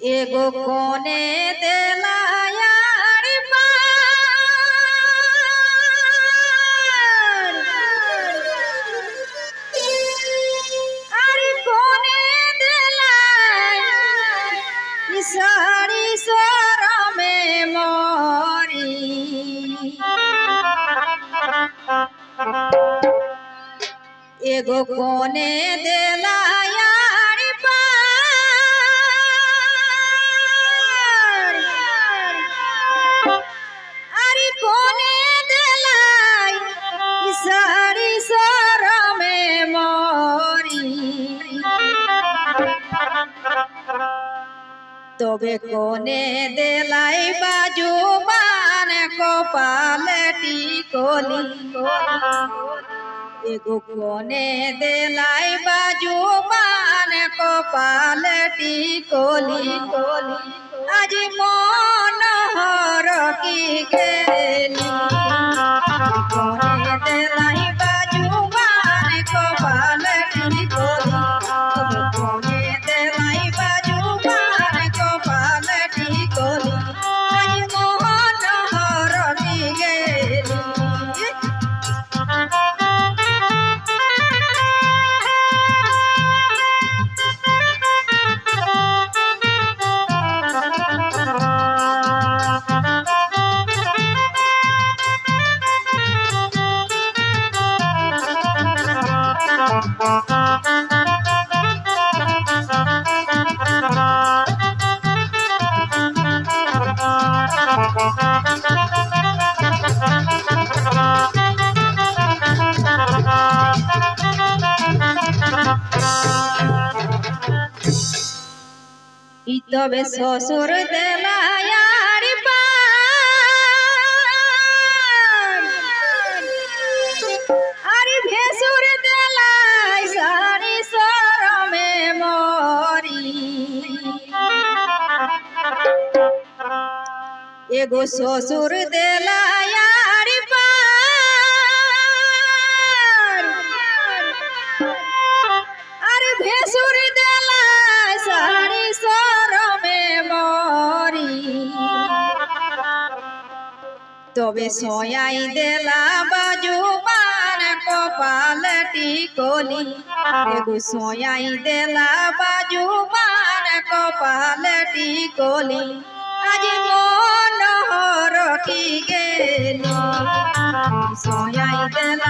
এগো কোনে দেলায়ারি আর কোনে দেলায় সারি সরমে মরি। এগো কোনে দেলা তবে কোনে দেলাই বাজু মানে কপালে কলি এগো কোনে দেলাই বাজু মানে কপালে কলি কলি আজি মন তবে শ্বশুর দেলায়ারি এগো শ্বশুর দেলায়ারি। আরে ভেসুর দেলায় সারি সরমে মরি। তবে সয়াই দেলা বাজু কপালটি কলি। এগো সয়াই দেলা বাজু কপালটি কলি। আজি হরকি গেলি সয়াই দেলা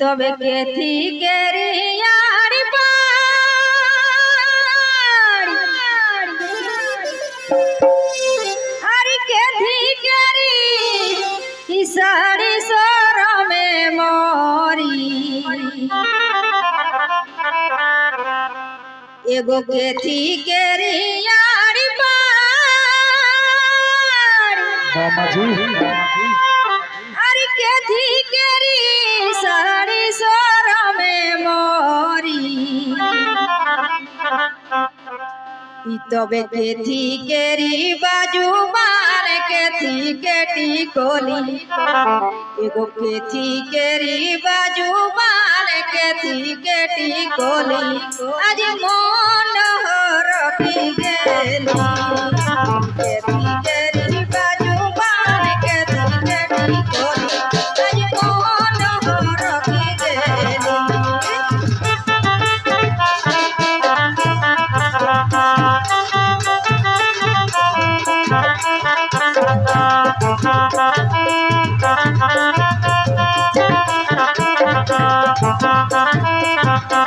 তবে কেথি কেরিয়ারি আরে কেথি কেরি ইসারি সরমে মরি? এগো কেথি কেরিয়ারি পার? মাঝি তবে কেথি কেরি বাজু মার কেথি কেটি কলি এগো কেথি কেরি বাজু মার কেথি কেটি কলি আজ মন হর হরফি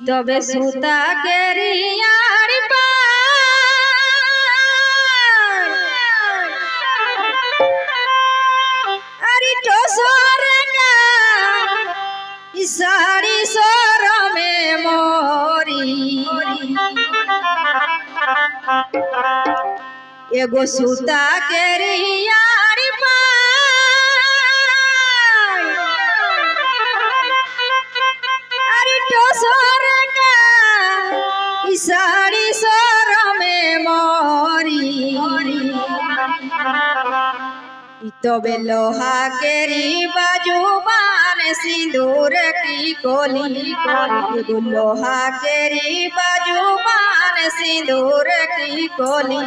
তবে সুতা কেরিয়ার আরি টসর ইসারি সরমে মরি। এগো সুতা কেরিয়া সারি সরমে মরি। তবে লোহা কেরি বাজু বান সিঁদুর কি কলি লোহা কেরি বাজু বান সিঁদুর কি কলি?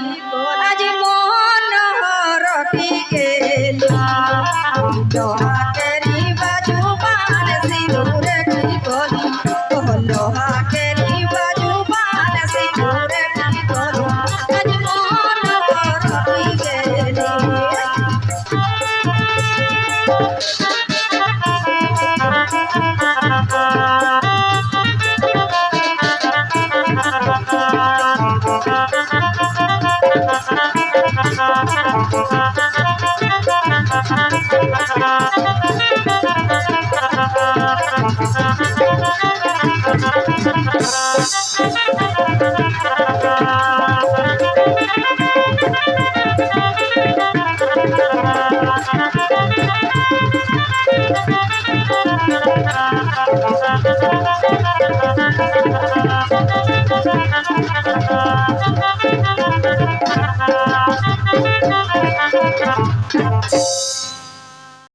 আজ মন রটিকে Música